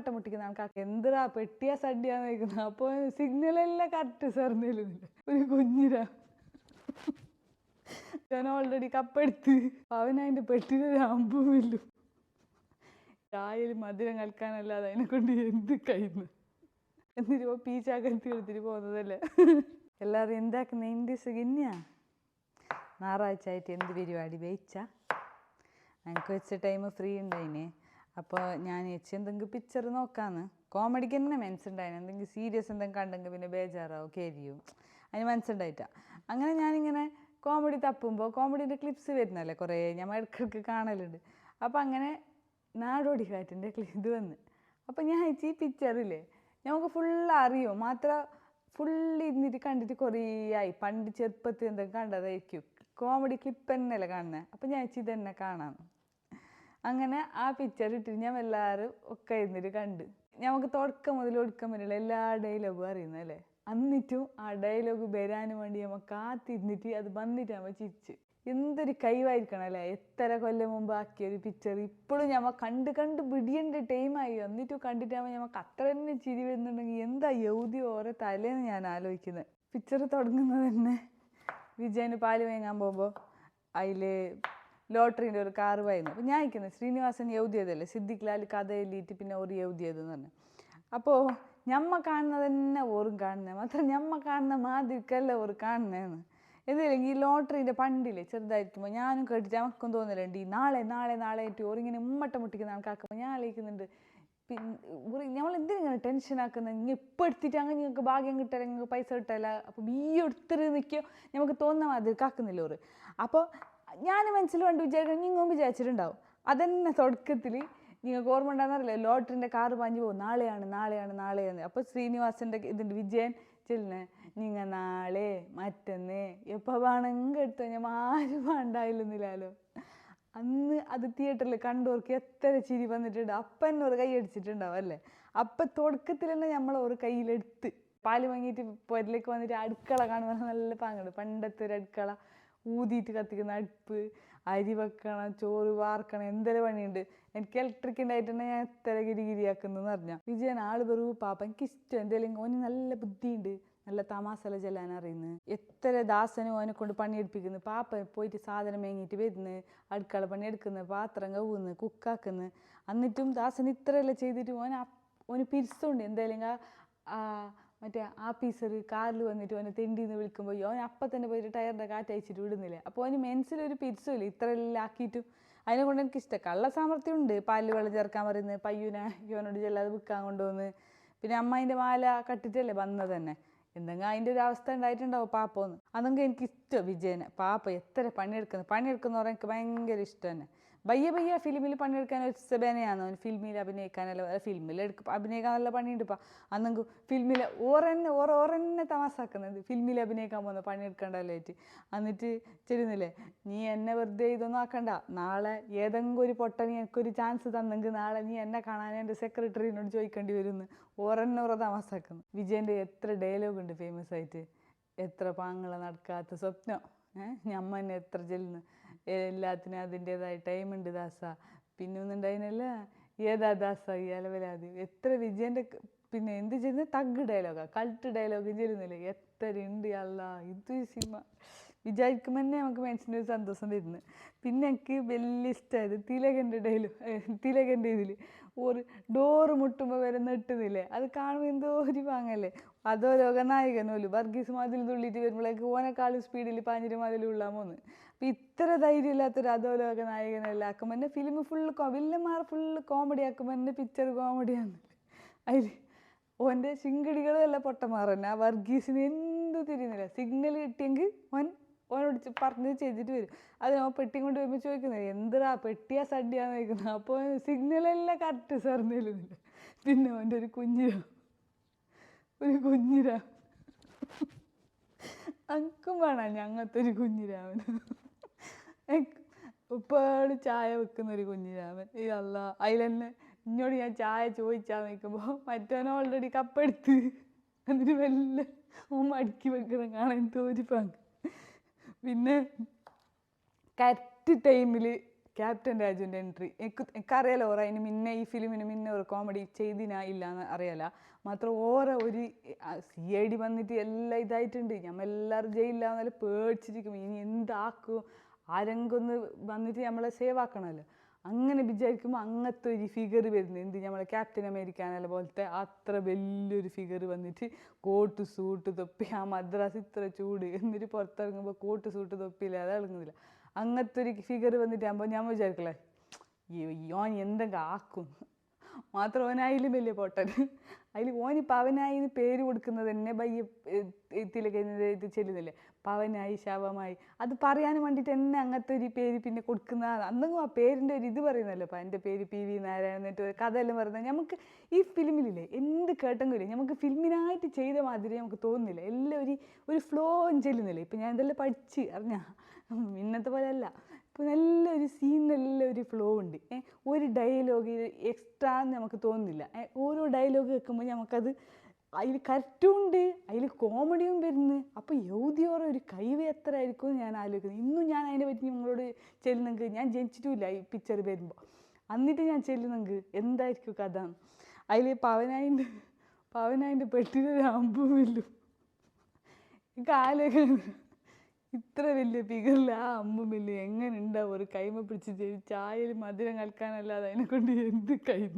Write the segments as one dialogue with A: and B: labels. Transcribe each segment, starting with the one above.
A: ഉമ്മട്ട മുട്ടിക്കുന്ന ആൾക്കാർക്ക് എന്തിനാ പെട്ടിയാ സഡ്ഡിയാന്ന് ചോദിക്കുന്നത്? അപ്പോൾ സിഗ്നലെല്ലാം കറക്റ്റ് സെർന്നില്ല ഒരു കുഞ്ഞിരാ. ഞാൻ ഓൾറെഡി കപ്പെടുത്ത് അതിന്റെ പെട്ടിയിൽ അമ്പുമില്ലും ചായയിൽ മധുരം കലക്കാനല്ലാതെ അതിനെ കൊണ്ട് എന്ത് കഴിയുന്നു എന്നിട്ട് പീച്ചാക്കത്തി എടുത്തിട്ട് പോകുന്നതല്ലേ? എല്ലാവരും എന്താക്കുന്ന? എന്റെ സുഖന്യാ ഞായറാഴ്ച ആയിട്ട് എന്ത് പരിപാടി? വെയിച്ച? എനിക്ക് വെച്ച ടൈം ഫ്രീ ഉണ്ടായിനെ അപ്പോൾ ഞാൻ ചേച്ചി എന്തെങ്കിലും പിക്ചർ നോക്കാന്ന്. കോമഡിക്ക് തന്നെ മനസ്സുണ്ടായിരുന്നു എന്തെങ്കിലും സീരിയസ് എന്തെങ്കിലും കണ്ടെങ്കിൽ പിന്നെ ബേജാറാവും കരിയും. അതിന് മനസ്സുണ്ടായിട്ടാ. അങ്ങനെ ഞാനിങ്ങനെ കോമഡി തപ്പുമ്പോൾ കോമഡീന്റെ ക്ലിപ്സ് വരുന്നല്ലേ കുറേ? ഞാൻ ഇടയ്ക്കിടയ്ക്ക് കാണലുണ്ട്. അപ്പോൾ അങ്ങനെ നാടോടി കാറ്റിന്റെ ഇത് വന്ന്. അപ്പോൾ ഞാൻ വെച്ച് ഈ പിക്ചറില്ലേ നമുക്ക് ഫുൾ അറിയും? മാത്രം ഫുള്ള് ഇരുന്നിട്ട് കണ്ടിട്ട് കുറേ ആയി. പണ്ട് ചെറുപ്പത്തിൽ എന്തെങ്കിലും കണ്ടതായിരിക്കും. കോമഡി ക്ലിപ്പ് തന്നെയല്ലേ കാണുന്നത് അപ്പോൾ ഞാൻ ഇത് ഇതന്നെ കാണാം അങ്ങനെ ആ പിക്ചർ ഇട്ടിട്ട് ഞാൻ എല്ലാവരും ഒക്കെ ഇരുന്നിട്ട് കണ്ട്. നമുക്ക് തുടക്കം മുതൽ ഒടുക്കം വരെയുള്ള എല്ലാ ഡയലോഗും അറിയുന്നല്ലേ എന്നിട്ടും ആ ഡയലോഗ് വരാനും വേണ്ടി നമ്മ കാത്തിരുന്നിട്ട് അത് വന്നിട്ട് നമ്മൾ ചിരിച്ച്. എന്തൊരു കൈവായിരിക്കണം അല്ലേ? എത്ര കൊല്ലം മുമ്പ് ആക്കിയ ഒരു പിക്ചർ ഇപ്പോഴും ഞമ്മ കണ്ട് കണ്ട് പിടിയേണ്ട ടൈമായി എന്നിട്ടും കണ്ടിട്ടാകുമ്പോൾ ഞമ്മക്ക് അത്ര തന്നെ ചിരി വരുന്നുണ്ടെങ്കിൽ എന്താ യൗതി ഓരോ തലേന്ന് ഞാൻ ആലോചിക്കുന്നത് പിക്ചർ തുടങ്ങുന്നത് തന്നെ വിജയന് പാൽ വാങ്ങാൻ പോകുമ്പോൾ അതിൽ ലോട്ടറീന്റെ ഒരു കാറ് വായിരുന്നു. അപ്പോൾ ഞാൻ ഇരിക്കുന്നത് ശ്രീനിവാസൻ എഴുതിയതല്ലേ? സിദ്ദിഖ് ലാൽ കഥ എഴുതിയിട്ട് പിന്നെ ഒരു എഴുതിയതെന്ന് പറഞ്ഞു. അപ്പോൾ ഞമ്മ കാണുന്നത് തന്നെ ഓറും കാണുന്നത് മാത്രം ഞമ്മ കാണുന്ന മാതിരിക്കല്ല ഓർ കാണുന്നതെന്ന് എന്തില്ലെങ്കിൽ ഈ ലോട്ടറിന്റെ പണ്ടില്ലേ ചെറുതായിരിക്കുമ്പോൾ ഞാനും കേട്ടിട്ട് നമുക്കും തോന്നലുണ്ട് ഈ നാളെ നാളെ നാളെ ആയിട്ട് ഓറിങ്ങനെ ഉമ്മട്ട മുട്ടിക്കുന്ന ആൾക്കാക്കുമ്പോൾ ഞാൻ ആലോചിക്കുന്നുണ്ട്. പിന്നെ നമ്മൾ എന്തിനാണ് ടെൻഷൻ ആക്കുന്നത് ഇങ്ങനെ ഇപ്പം എടുത്തിട്ട് അങ്ങനെ നിങ്ങൾക്ക് ഭാഗ്യം കിട്ടാൻ നിങ്ങൾക്ക് പൈസ കിട്ടാല്ല അപ്പം ഈ എടുത്തിട്ട് നിൽക്കുക നമുക്ക് തോന്നുന്ന മാതിരി കാക്കുന്നില്ല ഓറ് അപ്പോൾ ഞാൻ മനസ്സിൽ കണ്ട് വിചാരിക്കണം നിങ്ങൾ വിചാരിച്ചിട്ടുണ്ടാവും. അതന്നെ തുടക്കത്തിൽ നിങ്ങൾക്ക് ഓർമ്മ ഉണ്ടാകുന്നറിയില്ല ലോട്ടറിന്റെ കാറ് പാഞ്ഞു പോകും. നാളെയാണ് നാളെയാണ് നാളെയാണ്. അപ്പോൾ ശ്രീനിവാസന്റെ ഇതിന്റെ വിജയൻ ചെല്ലുന്നത് നിങ്ങൾ നാളെ മറ്റന്ന്. എപ്പോൾ വേണമെങ്കിൽ ഞാൻ ആരും വേണ്ടായില്ലെന്നില്ലല്ലോ അന്ന് അത് തിയേറ്ററിൽ കണ്ടവർക്ക് എത്ര ചിരി വന്നിട്ടുണ്ട്. അപ്പം ഒരു കൈ അടിച്ചിട്ടുണ്ടാവും അല്ലേ? അപ്പം തുടക്കത്തിൽ തന്നെ നമ്മൾ ഒരു കയ്യിലെടുത്ത് പാൽ വാങ്ങിയിട്ട് പൊരലേക്ക് വന്നിട്ട് അടുക്കള കാണുമ്പോൾ നല്ല പാങ്ങുണ്ട് പണ്ടത്തെ ഒരു അടുക്കള. ഊതിയിട്ട് കത്തിക്കുന്ന അടുപ്പ് അരി വെക്കണം ചോറ് വാർക്കണം എന്തെല്ലാം പണിയുണ്ട്. എനിക്ക് ഇലക്ട്രിക് ഉണ്ടായിട്ട് തന്നെ ഞാൻ എത്ര ഗിരിഗിരിയാക്കുന്നതെന്ന് പറഞ്ഞാൽ വിജയൻ ആൾ വെറും പാപ്പ. എനിക്ക് ഇഷ്ടം. എന്തെങ്കിലും ഓന് നല്ല ബുദ്ധിയുണ്ട്. നല്ല തമാസല ചെല്ലാൻ അറിയുന്നു. എത്ര ദാസനും ഓനെ കൊണ്ട് പണിയെടുപ്പിക്കുന്നു. പാപ്പ പോയിട്ട് സാധനം മേങ്ങിയിട്ട് വരുന്നു. അടുക്കള പണിയെടുക്കുന്നു. പാത്രം കവുന്നു കുക്കാക്കുന്നു എന്നിട്ടും ദാസൻ ഇത്രയെല്ലാം ചെയ്തിട്ട് ഓൻ ഓന് പിരിച്ചുണ്ട്. എന്തായാലും മറ്റേ ആഫീസർ കാറിൽ വന്നിട്ട് ഓനെ തെണ്ടിന്ന് വിളിക്കുമ്പോൾ ഓൻ അപ്പം തന്നെ പോയിട്ട് ടയറിന്റെ കാറ്റ് അയച്ചിട്ട് വിടുന്നില്ല? അപ്പോൾ ഓന് മെൻസിലൊരു പിരിച്ചുമില്ല ഇത്രയെല്ലാം ആക്കിയിട്ടും അതിനെ കൊണ്ട് എനിക്ക് ഇഷ്ടം. കള്ള സാമർത്ഥ്യം ഉണ്ട് പാലിൽ വെള്ളം ചേർക്കാൻ പറയുന്നത് പയ്യുനെ ഓനോട് ചെല്ലാതെ വിൽക്കാൻ കൊണ്ടുവന്ന് പിന്നെ അമ്മേന്റെ മാല കട്ടിട്ടല്ലേ വന്നത് തന്നെ. എന്തെങ്കിലും അതിന്റെ ഒരു അവസ്ഥ ഉണ്ടായിട്ടുണ്ടാവും പാപ്പോന്ന്. അതൊക്കെ എനിക്ക് ഇഷ്ടം വിജയനെ. പാപ്പ എത്ര പണിയെടുക്കുന്നു. പണിയെടുക്കുന്ന പറയാൻ എനിക്ക് ഭയങ്കര ഇഷ്ടം തന്നെ. ബയ്യ ബയ്യ ഫിലിമിൽ പണിയെടുക്കാൻ ഒരു അവന് ഫിലിമിൽ അഭിനയിക്കാനല്ല ഫിലിമിൽ എടുക്ക അഭിനയിക്കാൻ നല്ല പണിയുണ്ട് ഇപ്പം. അന്നെങ്കിൽ ഫിലിമിൽ ഓറന്നെ ഓറ ഓറന്നെ തമാസാക്കുന്നത്. ഫിലിമിൽ അഭിനയിക്കാൻ പോകുന്ന പണിയെടുക്കണ്ടല്ലേറ്റ് എന്നിട്ട് ചെല്ലുന്നില്ലേ നീ എന്നെ വെറുതെ ഇതൊന്നും ആക്കണ്ട. നാളെ ഏതെങ്കിലും ഒരു പൊട്ടനി എനിക്കൊരു ചാൻസ് തന്നെങ്കിൽ നാളെ നീ എന്നെ കാണാൻ എന്റെ സെക്രട്ടറിനോട് ചോദിക്കേണ്ടി വരുമെന്ന് ഓറന്നെ ഓറ തമാസാക്കുന്നു. വിജയന്റെ എത്ര ഡയലോഗ് ഉണ്ട് ഫേമസ് ആയിട്ട്. എത്ര പാങ്ങളെ നടക്കാത്ത സ്വപ്നം. ഏഹ് ഞമ്മന്നെ എത്ര ചെല്ലുന്നു. എല്ലാത്തിനും അതിന്റെതായ ടൈമുണ്ട് ദാസ. പിന്നെ ഒന്നുണ്ടായിനല്ല ഏതാ ദാസ ഈ അലവലാതി? എത്ര വിജയന്റെ പിന്നെ എന്ത് ചെയ്യുന്നത് തഗ് ഡയലോഗാ കൾട്ട് ഡയലോഗ് ചെല്ലുന്നില്ലേ എത്ര ഉണ്ട് അല്ല ഇത് സിനിമ. വിചാരിക്കുമ്പോൾ തന്നെ നമുക്ക് മനസ്സിന്റെ ഒരു സന്തോഷം വരുന്നു. പിന്നെ എനിക്ക് വലിയ ഇഷ്ടമായത് തിലകന്റെ ഡയലോഗ് തിലകന്റെ ഇതിൽ ഒരു ഡോറ് മുട്ടുമ്പോൾ വരെ നെട്ടുന്നില്ലേ? അത് കാണുമ്പോൾ എന്തോ ഒരു പാങ്ങല്ലേ? അതോ ലോകനായകനോൽ വർഗീസ് മാതിൽ തുള്ളിയിട്ട് വരുമ്പോഴേക്ക് ഓനെക്കാളും സ്പീഡിൽ പാഞ്ഞിരി മാതിൽ ഉള്ളാമോന്ന് അപ്പം ഇത്ര ധൈര്യമില്ലാത്തൊരു അതോ ലോക നായകനെല്ലാം ആക്കുമ്പോൾ തന്നെ ഫിലിം ഫുള്ള് വില്ലന്മാർ ഫുള്ള് കോമഡി ആക്കുമ്പോൾ തന്നെ പിക്ചർ കോമഡിയാണ് അതിൽ ഓന്റെ ശിങ്കടികളും എല്ലാം പൊട്ടമാറന്നെ ആ വർഗീസിന് എന്തു തിരിയുന്നില്ല. സിഗ്നൽ കിട്ടിയെങ്കിൽ ഓൻ ഓനോട് ചെ- പറഞ്ഞ് ചെയ്തിട്ട് വരും. അത് ഓൻ പെട്ടി കൊണ്ട് വരുമ്പോൾ ചോദിക്കുന്നത് എന്തിനാ പെട്ടിയാ സഡിയാന്ന് ചോദിക്കുന്നത് അപ്പോൾ സിഗ്നലെല്ലാം കറക്റ്റ് സാറിന്നില്ല പിന്നെ അവന്റെ ഒരു കുഞ്ഞിര. ഒരു കുഞ്ഞിര. അനക്കും വേണം ഞങ്ങത്തെ ഒരു കുഞ്ഞിരാമൻ ഉപ്പാട് ചായ വെക്കുന്ന ഒരു കുഞ്ഞിരാമൻ അതിൽ തന്നെ ഇന്നോട് ഞാൻ ചായ ചോദിച്ചാൽ നിൽക്കുമ്പോൾ മറ്റവൻ ഓൾറെഡി കപ്പെടുത്ത് എന്നിട്ട് മെല്ലെ ഓ മടക്കി വെക്കണം കാണാൻ തോരിപ്പാങ് പിന്നെ കറക്റ്റ് ടൈമിൽ ക്യാപ്റ്റൻ രാജുവിന്റെ എൻട്രി. എനിക്ക് എനിക്കറിയാലോ ഓറ അതിന് മുന്നേ ഈ ഫിലിമിന് മുന്നേ ഒരു കോമഡി ചെയ്തിനാ ഇല്ല എന്ന് അറിയാല. മാത്രം ഓറ ഒരു സി ഐ ഡി വന്നിട്ട് എല്ലാം ഇതായിട്ടുണ്ട്. ഞമ്മ എല്ലാവരും ജയിലില്ലാന്നല്ല പേടിച്ചിരിക്കും. ഇനി എന്താക്കും? ആരെങ്കൊന്ന് വന്നിട്ട് നമ്മളെ സേവ് ആക്കണമല്ലോ അങ്ങനെ വിചാരിക്കുമ്പോൾ അങ്ങനത്തെ ഒരു ഫിഗർ വരുന്നത് എന്ത് നമ്മളെ ക്യാപ്റ്റൻ അമേരിക്കാനല്ല പോലത്തെ അത്ര വലിയൊരു ഫിഗർ വന്നിട്ട് കോട്ട് സൂട്ട് തൊപ്പി ആ മദ്രാസ് ഇത്ര ചൂട് എന്നിട്ട് പുറത്തിറങ്ങുമ്പോൾ കോട്ട് സൂട്ട് തൊപ്പിയില്ലാതെ ഇറങ്ങുന്നില്ല അങ്ങനത്തെ ഒരു ഫിഗർ വന്നിട്ട് ആകുമ്പോൾ ഞാൻ വിചാരിക്കലേ ഓൻ എന്തെങ്കിലും ആക്കും. മാത്രം ഓനായാലും വലിയ പൊട്ടൻ. അതിൽ ഓനിപ്പോൾ അവനായി പേര് കൊടുക്കുന്നത് തന്നെ ബയ്യ തിലകഞ്ഞത് ഇത് ചെല്ലുന്നില്ലേ? പവനായി ശവമായി അത് പറയാൻ വേണ്ടിയിട്ട് എന്നെ അങ്ങനത്തെ ഒരു പേര് പിന്നെ കൊടുക്കുന്ന അന്നെങ്കിലും ആ പേരിന്റെ ഒരു ഇത് പറയുന്നല്ലോ അപ്പം എന്റെ പേര് പി വി നാരായണൻ എന്നിട്ട് ഒരു കഥയെല്ലാം പറയുന്നത്. നമുക്ക് ഈ ഫിലിമിലില്ലേ എന്ത് കേട്ടെങ്കിലും നമുക്ക് ഫിലിമിനായിട്ട് ചെയ്ത മാതിരി നമുക്ക് തോന്നുന്നില്ല. എല്ലാം ഒരു ഒരു ഫ്ലോ ചെല്ലുന്നില്ലേ. ഇപ്പം ഞാൻ ഇതെല്ലാം പഠിച്ച് അറിഞ്ഞ ഇന്നത്തെ പോലെ അല്ല. നല്ല ഒരു സീൻ നല്ലൊരു ഫ്ലോ ഉണ്ട്. ഒരു ഡയലോഗ് എക്സ്ട്രാ നമുക്ക് തോന്നുന്നില്ല. ഓരോ ഡയലോഗ് കേൾക്കുമ്പോൾ നമുക്കത് അതിൽ കറക്റ്റും ഉണ്ട് അതിൽ കോമഡിയും വരുന്നു. അപ്പോൾ യൗതിയോറെ ഒരു കൈവ് എത്ര ആയിരിക്കും ഞാൻ ആലോചിക്കുന്നത് ഇന്നും ഞാൻ അതിനെ പറ്റി നിങ്ങളോട് ചെല്ലുന്നെങ്കിൽ ഞാൻ ജനിച്ചിട്ടുമില്ല ഈ പിക്ചർ വരുമ്പോൾ എന്നിട്ട് ഞാൻ ചെല്ലുന്നെങ്കിൽ എന്തായിരിക്കും കഥ? അതിൽ പവനായിന്റെ പവനായിന്റെ വില്ലും. എനിക്ക് ആലോചിക്കുന്നത് ഇത്ര വലിയ ഫിഗറിൽ ആ അമ്പും മില്ലു എങ്ങനെ ഉണ്ടാവും? ഒരു കൈമ പിടിച്ച് ചായയിൽ മധുരം കൽക്കാനല്ലാതെ അതിനെ കൊണ്ട് എന്ത് കൈമ?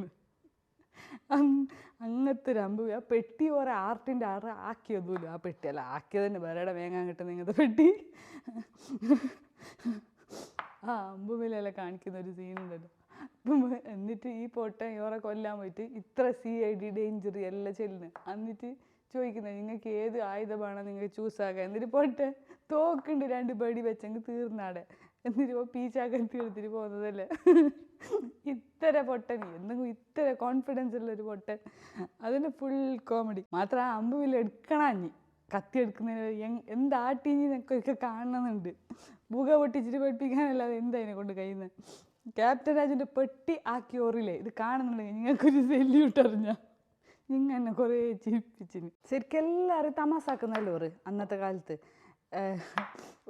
A: അങ്ങനത്തെ ഒരു അമ്പ് ആ പെട്ടി ഓരോ ആർട്ടിന്റെ ആറ് ആക്കിയതുമില്ല. ആ പെട്ടി അല്ല ആക്കിയത് തന്നെ വേറെ വേങ്ങാൻ കിട്ടുന്ന ഇങ്ങനത്തെ പെട്ടി. ആ അമ്പുമില്ലെല്ലാം കാണിക്കുന്ന ഒരു സീനുണ്ടല്ലോ. എന്നിട്ട് ഈ പൊട്ട ഇവരെ കൊല്ലാൻ പോയിട്ട് ഇത്ര സി ഐ ഡി ഡേഞ്ചർ എല്ലാം ചെല്ലുന്നത് എന്നിട്ട് ചോദിക്കുന്നത് നിങ്ങൾക്ക് ഏത് ആയുധമാണ് നിങ്ങൾക്ക് ചൂസ് ആക്കുക എന്നിട്ട് പോട്ടെ തോക്കുണ്ട് രണ്ട് പടി വെച്ചെങ്കിൽ തീർന്നാടെ. എന്നിട്ട് ഇപ്പോൾ പീച്ചാക്കത്തി എടുത്തിട്ട് പോകുന്നതല്ലേ ഇത്ര പൊട്ടൻ എന്തെങ്കിലും ഇത്ര കോൺഫിഡൻസ് ഉള്ള ഒരു പൊട്ടൻ. അതിന് ഫുൾ കോമഡി മാത്രം ആ അമ്പുവിൽ എടുക്കണാഞ്ഞി കത്തി എടുക്കുന്നതിന് എന്താട്ടീഞ്ഞി ഒക്കെ കാണണമെന്നുണ്ട് ബുക പൊട്ടിച്ചിട്ട് പഠിപ്പിക്കാനല്ലാതെ എന്താ അതിനെ കൊണ്ട് കഴിയുന്നത് ക്യാപ്റ്റൻ രാജിന്റെ പെട്ടി ആക്കി ഓറില്ലേ ഇത് കാണുന്നുണ്ടെങ്കിൽ നിങ്ങൾക്കൊരു സെല്യൂട്ട് അറിഞ്ഞാൽ നിങ്ങൾ എന്നെ കുറേ ചിരിപ്പിച്ചിന്. ശരിക്കും എല്ലാവരും തമാസാക്കുന്നല്ലോ അന്നത്തെ കാലത്ത്?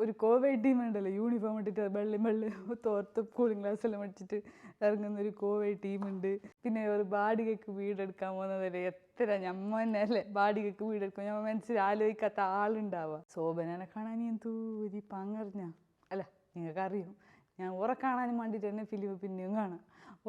A: ഒരു കോവിഡ് ടീം ഉണ്ടല്ലോ യൂണിഫോം ഇട്ടിട്ട് വെള്ളി വെള്ളി തോർത്ത് കൂളിംഗ് ഗ്ലാസ് എല്ലാം വെച്ചിട്ട് ഇറങ്ങുന്ന ഒരു കോവിഡ് ടീമുണ്ട് പിന്നെ ഒരു ബാഡികക്ക് വീടെടുക്കാൻ പോകുന്നതല്ലേ എത്ര ഞമ്മ തന്നെ അല്ലേ ബാഡികക്ക് വീടെടുക്കും. ഞമ്മ മനസ്സിൽ ആലോചിക്കാത്ത ആളുണ്ടാവുക ശോഭനനെ കാണാൻ ഞാൻ തൂരി പങ്കറിഞ്ഞ അല്ല നിങ്ങൾക്ക് അറിയും ഞാൻ ഓറെ കാണാനും വേണ്ടിയിട്ട് തന്നെ ഫിലിം പിന്നെയും കാണാം.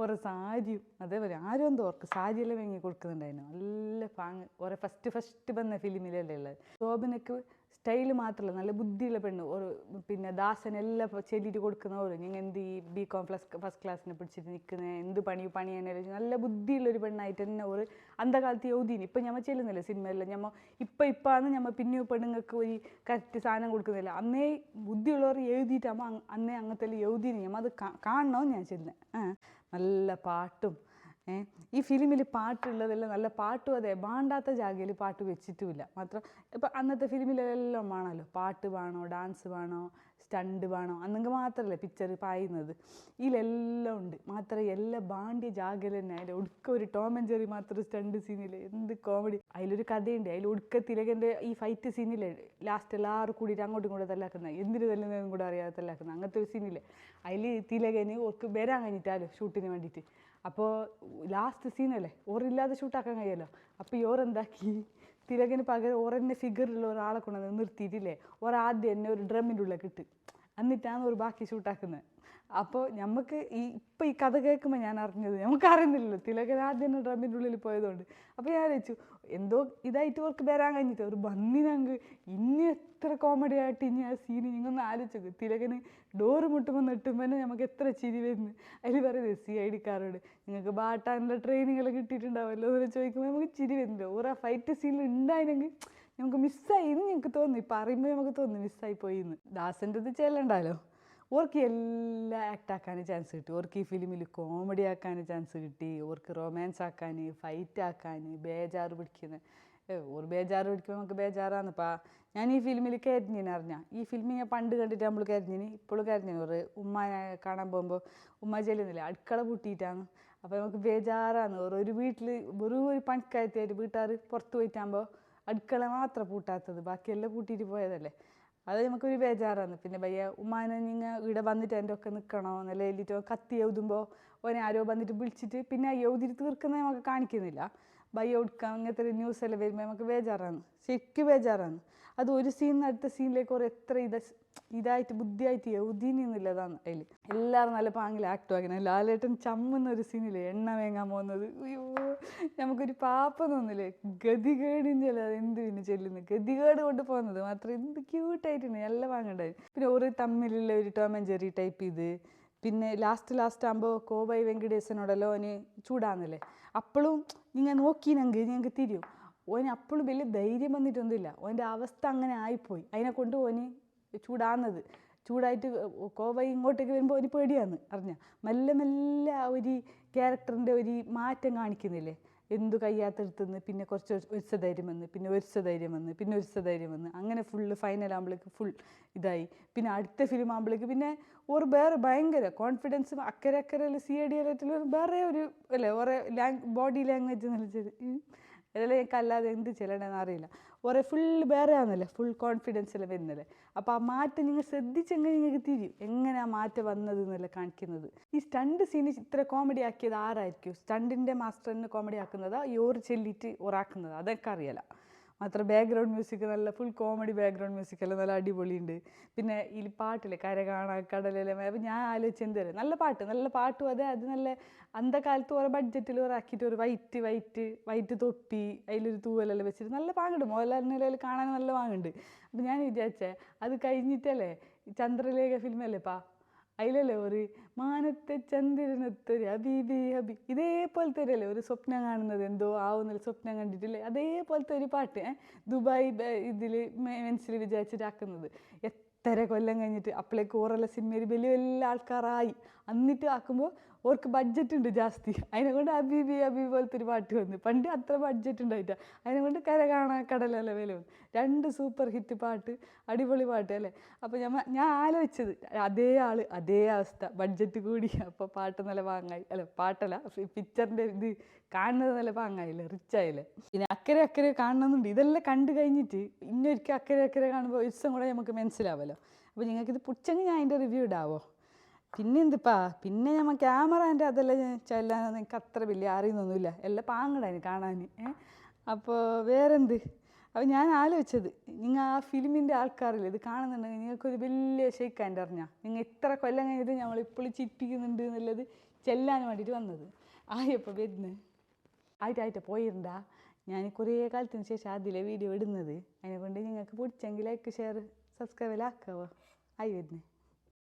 A: ഓരോ സാരിയും അതേപോലെ ആരും എന്തോ ഓർക്ക് സാരിയെല്ലാം വാങ്ങി കൊടുക്കുന്നുണ്ടായിരുന്നു. നല്ല പാങ്ങ്. ഓരോ ഫസ്റ്റ് ഫസ്റ്റ് വന്ന ഫിലിമിലല്ലേ ഉള്ളത്. ശോഭനക്ക് സ്റ്റൈൽ മാത്രമല്ല നല്ല ബുദ്ധിയുള്ള പെണ്ണ്. ഒരു പിന്നെ ദാസനെല്ലാം ചെല്ലിട്ട് കൊടുക്കുന്ന ഒരു ഞങ്ങൾ എന്ത് ഈ ബി കോം പ്ലസ് ഫസ്റ്റ് ക്ലാസ്സിനെ പിടിച്ചിട്ട് നിൽക്കുന്ന എന്ത് പണി പണി തന്നെ നല്ല ബുദ്ധിയുള്ളൊരു പെണ്ണായിട്ട് തന്നെ ഒരു അന്ധകാലത്ത് യൗദീന് ഇപ്പം ഞമ്മ ചെല്ലുന്നില്ല സിനിമയെല്ലാം ഞമ്മ ഇപ്പം ഇപ്പാന്ന് ഞമ്മ പിന്നെ പെണ്ണുങ്ങൾക്ക് ഒരു കറക്റ്റ് സാധനം കൊടുക്കുന്നില്ല. അന്നേ ബുദ്ധിയുള്ളവർ എഴുതിയിട്ടാകുമ്പോൾ അന്നേ അങ്ങനത്തെ എഴുതിന് ഞമ്മ അത് കാണണമെന്ന് ഞാൻ ചെല്ലുന്നത് നല്ല പാട്ടും ഈ ഫിലിമിൽ പാട്ടുള്ളതെല്ലാം നല്ല പാട്ടും അതെ ബാണ്ടാത്ത ജാഗയിൽ പാട്ട് വെച്ചിട്ടുമില്ല. മാത്രം ഇപ്പം അന്നത്തെ ഫിലിമിലെല്ലാം വേണമല്ലോ പാട്ട് വേണോ ഡാൻസ് വേണോ സ്റ്റണ്ട് വേണോ അന്നെങ്കിൽ മാത്രമല്ലേ പിക്ചർ പായുന്നത്. ഇതിലെല്ലാം ഉണ്ട്. മാത്രം എല്ലാം ബാണ്ടിയ ജാഗയിൽ തന്നെ അതിൽ ഒടുക്ക ഒരു ടോം ആൻഡ് ജെറി മാത്രം സ്റ്റണ്ട് സീനിൽ എന്ത് കോമഡി അതിലൊരു കഥയുണ്ട്. അതിൽ ഒടുക്ക തിലകന്റെ ഈ ഫൈറ്റ് സീനിലെ ലാസ്റ്റ് എല്ലാവരും കൂടിയിട്ട് അങ്ങോട്ടും കൂടെ തല്ലാക്കുന്ന എന്തിനു തല്ലുന്നതും കൂടെ അറിയാതെ തല്ലാക്കുന്ന അങ്ങനത്തെ ഒരു സീനില്ലേ അതിൽ തിലകന് ഓർക്ക് വരാൻ കഴിഞ്ഞിട്ടാലോ ഷൂട്ടിന് വേണ്ടിയിട്ട്. അപ്പോൾ ലാസ്റ്റ് സീനല്ലേ ഓറില്ലാതെ ഷൂട്ടാക്കാൻ കഴിയല്ലോ അപ്പോൾ ഈ ഓരെന്താക്കി തിലകന് പകരം ഓറന്നെ ഫിഗറിലുള്ള ഒരാളെ കൊണ്ടുവന്ന് നിർത്തിയിട്ടില്ലേ? ഓരാദ്യം എന്നെ ഒരു ഡ്രമ്മിന്റെ ഉള്ളിൽ കിട്ട് എന്നിട്ടാണ് ഒരു ബാക്കി ഷൂട്ടാക്കുന്നത് അപ്പോൾ നമുക്ക് ഈ ഇപ്പം ഈ കഥ കേൾക്കുമ്പോൾ ഞാൻ അറിഞ്ഞത് നമുക്ക് അറിയുന്നില്ലല്ലോ. തിലകൻ ആദ്യം തന്നെ ഡ്രമ്മിന്റെ ഉള്ളിൽ പോയതുകൊണ്ട്. അപ്പോൾ ഞാൻ വെച്ചു എന്തോ ഇതായിട്ട് അവർക്ക് വരാൻ കഴിഞ്ഞിട്ട് ഒരു ബന്നിനങ്ക് ഇനി എത്ര കോമഡി ആയിട്ട് ഇനി ആ സീന് നിങ്ങൊന്ന് ആലോചിച്ചു തിലകന് ഡോറ് മുട്ടുമ്പോൾ നെട്ടുമ്പോൾ തന്നെ നമുക്ക് എത്ര ചിരി വരുന്നു. അതിൽ പറയുന്നത് സി ഐ ഡിക്കാരോട് നിങ്ങൾക്ക് ബാട്ടാനുള്ള ട്രെയിനിങ്ങൾ കിട്ടിയിട്ടുണ്ടാവുമല്ലോ എന്ന് ചോദിക്കുമ്പോൾ നമുക്ക് ചിരി വരുന്നില്ല. ഓരോ ഫൈറ്റ് സീനിൽ ഉണ്ടായിരുന്നെങ്കിൽ നമുക്ക് മിസ്സായി എന്ന് ഞങ്ങൾക്ക് തോന്നി പറയുമ്പോൾ നമുക്ക് തോന്നി മിസ്സായി പോയി എന്ന്. ദാസന്റെ ഇത് ചെല്ലണ്ടല്ലോ ഓർക്ക് എല്ലാ ആക്ട് ആക്കാൻ ചാൻസ് കിട്ടി. ഓർക്ക് ഈ ഫിലിമിൽ കോമഡി ആക്കാൻ ചാൻസ് കിട്ടി. ഓർക്ക് റൊമാൻസ് ആക്കാൻ ഫൈറ്റ് ആക്കാൻ ബേജാറ് പിടിക്കുന്ന. ഒരു ബേജാറ് പിടിക്കുമ്പോൾ നമുക്ക് ബേജാറാണ് ബേജാറാന്നിപ്പാ ഞാൻ ഈ ഫിലിമിൽ കരഞ്ഞിന് അറിഞ്ഞ. ഈ ഫിലിം ഞാൻ പണ്ട് കണ്ടിട്ട് നമ്മൾ കരഞ്ഞിന് ഇപ്പോഴും കരഞ്ഞിന്. ഒരു ഉമ്മ കാണാൻ പോകുമ്പോൾ ഉമ്മ ചെല്ലുന്നില്ല അടുക്കള പൂട്ടിയിട്ടാണ് അപ്പോൾ നമുക്ക് ബേജാറാണ് ഒരു ഒരു വീട്ടിൽ വെറും ഒരു പണിക്കാരത്തിയായിട്ട് വീട്ടുകാർ പുറത്ത് പോയിട്ടാകുമ്പോൾ അടുക്കള മാത്രം പൂട്ടാത്തത്. ബാക്കിയെല്ലാം പൂട്ടിയിട്ട് പോയതല്ലേ. അത് നമുക്കൊരു ബേജാറാണ്. പിന്നെ ഭയ്യ ഉമ്മാനെ നിങ്ങൾ ഇവിടെ വന്നിട്ട് എന്റെ ഒക്കെ നിൽക്കണോ? എന്നല്ല എഴുതിയിട്ട് കത്തി എഴുതുമ്പോൾ ഓനെ ആരോ വന്നിട്ട് വിളിച്ചിട്ട് പിന്നെ എഴുതിയിട്ട് തീർക്കുന്നത് നമുക്ക് കാണിക്കുന്നില്ല. ഭയ്യ ഒടുക്കാം ഇങ്ങനത്തെ ഒരു ന്യൂസ് എല്ലാം വരുമ്പോൾ നമുക്ക് ബേജാറാണ്. ശരിക്കും ബേജാറാണ്. അത് ഒരു സീൻ അടുത്ത സീനിലേക്ക് ഒരു എത്ര ഇത ഇതായിട്ട് ബുദ്ധിയായിട്ട് എഴുതിന്നുള്ളതാണ് അതിൽ. എല്ലാവരും നല്ല പാങ്ങിൽ ആക്ട് ആക്കണം ലാലേട്ടൻ ചമ്മുന്ന ഒരു സീനില്ലേ എണ്ണ വേങ്ങാൻ പോകുന്നത്. അയ്യോ നമുക്കൊരു പാപ്പ തോന്നില്ലേ? ഗതികേടിന്റെ അല്ല എന്ത് പിന്നെ ചെല്ലുന്നു? ഗതികേട് കൊണ്ട് പോകുന്നത് മാത്രം. എന്ത് ക്യൂട്ടായിട്ടുണ്ട് നല്ല പാങ്ങുണ്ടായി. പിന്നെ ഒരു തമ്മിലുള്ള ഒരു ടോം ആൻഡ് ജെറി ടൈപ്പ് ഇത്. പിന്നെ ലാസ്റ്റ് ലാസ്റ്റ് ആകുമ്പോൾ കോവൈ വെങ്കടേശനോടല്ലോ അവന് ചൂടാന്നില്ലേ? അപ്പോഴും നിങ്ങൾ നോക്കിനെങ്കിൽ ഞങ്ങൾക്ക് തിരിയും. ഓന് അപ്പോഴും വലിയ ധൈര്യം വന്നിട്ടൊന്നുമില്ല. ഓന്റെ അവസ്ഥ അങ്ങനെ ആയിപ്പോയി. അതിനെ കൊണ്ട് ഓന് ചൂടാന്നത്. ചൂടായിട്ട് കോവ ഇങ്ങോട്ടേക്ക് വരുമ്പോൾ ഒരു പേടിയാന്ന് അറിഞ്ഞ? മെല്ലെ മെല്ലെ ഒരു ക്യാരക്ടറിന്റെ ഒരു മാറ്റം കാണിക്കുന്നില്ലേ? എന്തു കയ്യാത്തെടുത്തുനിന്ന് പിന്നെ കുറച്ച് ഒരിച്ച ധൈര്യം വന്ന് പിന്നെ ഒരിച്ച ധൈര്യം വന്ന് പിന്നെ ഒരിച്ച ധൈര്യം വന്ന്. അങ്ങനെ ഫുള്ള് ഫൈനൽ ആകുമ്പോഴേക്ക് ഫുൾ ഇതായി. പിന്നെ അടുത്ത ഫിലിം ആകുമ്പോഴേക്ക് പിന്നെ ഒരു വേറെ ഭയങ്കര കോൺഫിഡൻസ് അക്കരെ അക്കരെ സി എ ഡി എല്ലാറ്റിലും വേറെ ഒരു അല്ലേ ഓരോ ലാങ് ബോഡി ലാംഗ്വേജ് എന്ന് ഇതെല്ലാം എനിക്ക് അല്ലാതെ എന്ത് ചെല്ലണമെന്ന് അറിയില്ല. ഒരേ ഫുൾ വേറെ ആണല്ലേ ഫുൾ കോൺഫിഡൻസിൽ വരുന്നല്ലേ. അപ്പോൾ ആ മാറ്റം നിങ്ങൾ ശ്രദ്ധിച്ചെങ്കിൽ നിങ്ങൾക്ക് തിരിയും? എങ്ങനെ ആ മാറ്റം വന്നത് എന്നല്ല കാണിക്കുന്നത്. ഈ സ്റ്റണ്ട് സീനി ഇത്ര കോമഡി ആക്കിയത് ആരായിരിക്കും? സ്റ്റണ്ടിന്റെ മാസ്റ്ററിനെ കോമഡി ആക്കുന്നതാ ഈ ഓർ ചെല്ലിയിട്ട് ഒരാക്കുന്നത്. അതൊക്കെ അറിയാല മാത്രം ബാക്ക്ഗ്രൗണ്ട് മ്യൂസിക് നല്ല ഫുൾ കോമഡി ബാക്ക്ഗ്രൗണ്ട് മ്യൂസിക് എല്ലാം നല്ല അടിപൊളിയുണ്ട്. പിന്നെ ഈ പാട്ടില്ലേ കര കാണാ കടലെല്ലാം അപ്പം ഞാൻ ആലോചിച്ച് നല്ല പാട്ട് നല്ല പാട്ടും അതെ അത് നല്ല അന്ത കാലത്ത് ഓരോ ബഡ്ജറ്റിൽ ഓരാക്കിയിട്ട് ഒരു വൈറ്റ് വൈറ്റ് വൈറ്റ് തൊപ്പി അതിലൊരു തൂവലെല്ലാം വെച്ചിട്ട് നല്ല പാങ്ങുണ്ട്. മോഹൻലാലിനെ കാണാൻ നല്ല പാങ്ങുണ്ട്. അപ്പം ഞാൻ വിചാരിച്ചേ അത് കഴിഞ്ഞിട്ടല്ലേ ചന്ദ്രലേഖ ഫിലിമല്ലേ പാ അതിലല്ലേ ഒരു മാനത്തെ ചന്ദ്രനത്തൊരു ഹബീബി ഹബി ഇതേപോലത്തെ അല്ലേ ഒരു സ്വപ്നം കാണുന്നത്? എന്തോ ആവുന്നില്ല സ്വപ്നം കണ്ടിട്ടില്ലേ? അതേപോലത്തെ ഒരു പാട്ട് ദുബായ് ഇതിൽ മനസ്സിൽ വിചാരിച്ചിട്ടാക്കുന്നത്. എത്ര കൊല്ലം കഴിഞ്ഞിട്ട് അപ്പോഴേക്ക് ഓറല്ല സിനിമയിൽ വലിയ വലിയ ആൾക്കാരായി. എന്നിട്ട് ആക്കുമ്പോൾ ഓർക്ക് ബഡ്ജറ്റ് ഉണ്ട് ജാസ്തി. അതിനെ കൊണ്ട് അബീബി അബീബി പോലത്തെ ഒരു പാട്ട് വന്നു. പണ്ട് അത്ര ബഡ്ജറ്റ് ഉണ്ടായിട്ടാ. അതിനെ കൊണ്ട് കര കാണാൻ കടലല വന്നു. രണ്ട് സൂപ്പർ ഹിറ്റ് പാട്ട് അടിപൊളി പാട്ട് അല്ലേ? അപ്പോൾ ഞാൻ ഞാൻ ആലോചിച്ചത് അതേ ആൾ അതേ അവസ്ഥ. ബഡ്ജറ്റ് കൂടി അപ്പോൾ പാട്ട് നല്ല പാങ്ങായി അല്ല പാട്ടല്ല പിക്ചറിന്റെ ഇത് കാണുന്നത് നല്ല പാങ്ങായില്ലേ റിച്ച് ആയില്ലേ? പിന്നെ അക്കരെ അക്കരെ കാണണമെന്നുണ്ട് ഇതെല്ലാം കണ്ടു കഴിഞ്ഞിട്ട് ഇന്നൊരിക്കൽ അക്കരെ അക്കരെ കാണുമ്പോൾ ഒരു ദിവസം കൂടെ നമുക്ക് മനസ്സിലാവല്ലോ. അപ്പോൾ നിങ്ങൾക്കിത് പുച്ചെങ്കിൽ ഞാൻ അതിന്റെ റിവ്യൂ ഇടാവോ? പിന്നെ എന്തിപ്പാ പിന്നെ ഞമ്മ ക്യാമറേന്റെ അതെല്ലാം ചെല്ലാൻ എനിക്ക് അത്ര വലിയ അറിയുന്നൊന്നുമില്ല എല്ലാം പാങ്ങടാന് കാണാൻ അപ്പോൾ വേറെന്ത്? അപ്പോൾ ഞാൻ ആലോചിച്ചത് നിങ്ങൾ ആ ഫിലിമിന്റെ ആൾക്കാരില്ലേ ഇത് കാണുന്നുണ്ടെങ്കിൽ നിങ്ങൾക്കൊരു വലിയ ഷെയ്ക്കാന്റെ അറിഞ്ഞാൽ നിങ്ങൾ ഇത്ര കൊല്ലം കഴിഞ്ഞിട്ട് ഞങ്ങൾ ഇപ്പോൾ ചിരിപ്പിക്കുന്നുണ്ട് എന്നുള്ളത് ചെല്ലാൻ വേണ്ടിയിട്ട് വന്നത്. ആയപ്പോൾ വരുന്നത് ആയിട്ടായിട്ട് പോയിരുന്നാ ഞാൻ കുറേ കാലത്തിന് ശേഷം അതിലെ വീഡിയോ ഇടുന്നത്. അതിനെ കൊണ്ട് നിങ്ങൾക്ക് പിടിച്ചെങ്കിൽ ലൈക്ക് ഷെയർ ആക്കാവോ ആയി വരുന്നത്